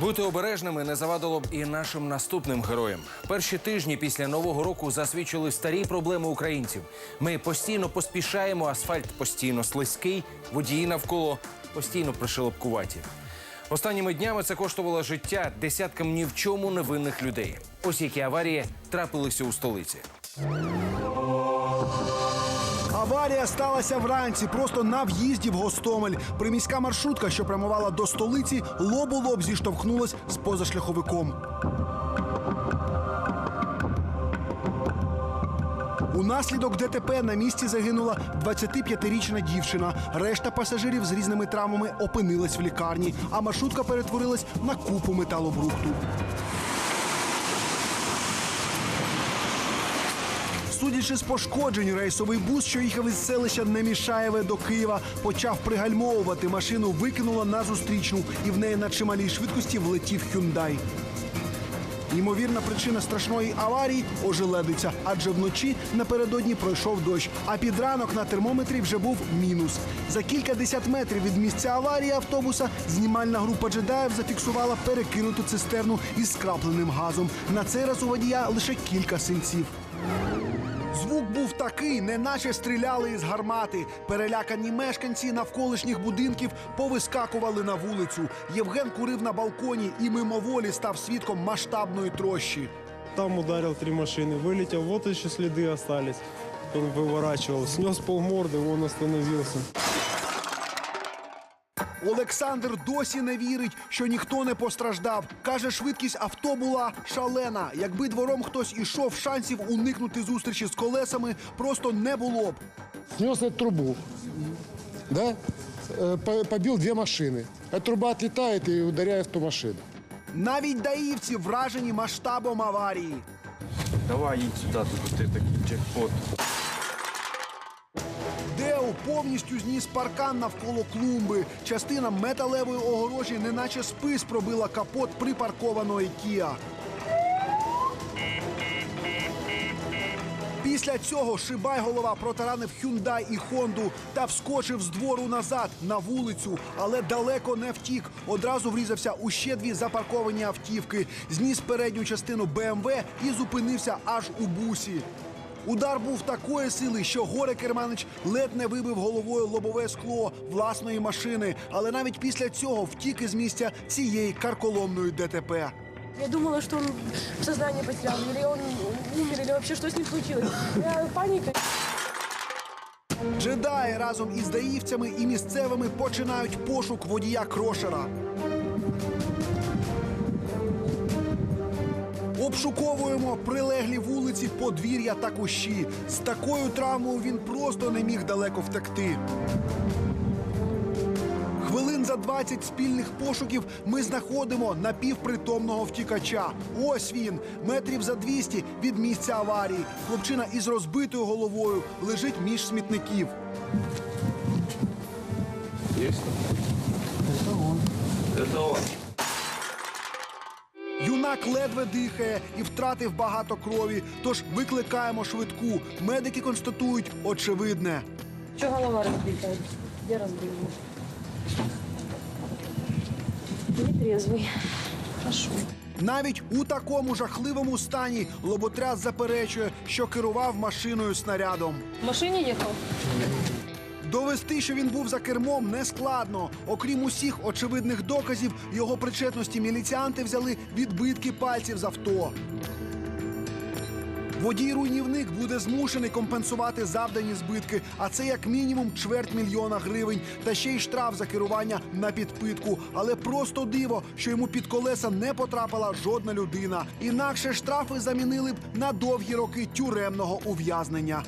Бути обережними не завадило б і нашим наступним героям. Перші тижні після нового року засвідчили старі проблеми українців. Ми постійно поспішаємо, асфальт постійно слизький, водії навколо постійно пришелепкуваті. Останніми днями це коштувало життя десяткам ні в чому невинних людей. Ось які аварії трапилися у столиці. Аварія сталася вранці, просто на в'їзді в Гостомель. Приміська маршрутка, що прямувала до столиці, лоб у лоб зіштовхнулась з позашляховиком. Унаслідок ДТП на місці загинула 25-річна дівчина. Решта пасажирів з різними травмами опинилась в лікарні, а маршрутка перетворилась на купу металобрухту. Судячи з пошкоджень, рейсовий бус, що їхав із селища Немішаєве до Києва, почав пригальмовувати. Машину викинуло на зустрічну, і в неї на чималій швидкості влетів Хюндай. Ймовірна причина страшної аварії ожеледиця, адже вночі напередодні пройшов дощ, а під ранок на термометрі вже був мінус. За кількадесят метрів від місця аварії автобуса знімальна група джедаїв зафіксувала перекинуту цистерну із скрапленим газом. На цей раз у водія лише кілька синців. Звук був такий, неначе стріляли із гармати. Перелякані мешканці навколишніх будинків повискакували на вулицю. Євген курив на балконі і мимоволі став свідком масштабної трощі. Там ударил три машины, вылетел, вот еще следы остались. Он выворачивал, снес полморды, он остановился. Олександр досі не вірить, що ніхто не постраждав. Каже, швидкість авто була шалена. Якби двором хтось ішов, шансів уникнути зустрічі з колесами просто не було б. снес эту трубу, да, Э, по- побил две машины. Эта труба отлетает и ударяет в ту машину. Навіть даївці вражені масштабом аварії. Давай їдь сюди, тут ти такий джекпот. Део повністю зніс паркан навколо клумби. Частина металевої огорожі, неначе спис пробила капот припаркованої Кіа. Після цього Шибайголова протаранив Хюндай і Хонду та вскочив з двору назад на вулицю, але далеко не втік. Одразу врізався у ще дві запарковані автівки, зніс передню частину БМВ і зупинився аж у бусі. Удар був такої сили, що горе Керманич ледь не вибив головою лобове скло власної машини, але навіть після цього втік із місця цієї карколомної ДТП. Я думала, что он сознание потерял, или он умер, или вообще что с ним случилось. Я паника. Джедаї разом із даївцями і місцевими починають пошук водія крошера. Обшуковуємо прилеглі вулиці, подвір'я та кущі. З такою травмою він просто не міг далеко втекти. Хвилин за 20 спільних пошуків ми знаходимо напівпритомного втікача. Ось він, метрів за 200 від місця аварії. Хлопчина із розбитою головою лежить між смітників. Юнак ледве дихає і втратив багато крові. Тож викликаємо швидку. Медики констатують очевидне. Че голова разбита? Где разбила? Нетрезвый. Хорошо. Навіть у такому жахливому стані лоботряс заперечує, що керував машиною снарядом. В машине ехал? Довести, що він був за кермом, не складно. Окрім усіх очевидних доказів його причетності, міліціанти взяли відбитки пальців з авто. Водій-руйнівник буде змушений компенсувати завдані збитки, а це як мінімум чверть мільйона гривень, та ще й штраф за керування на підпитку. Але просто диво, що йому під колеса не потрапила жодна людина. Інакше штрафи замінили б на довгі роки тюремного ув'язнення.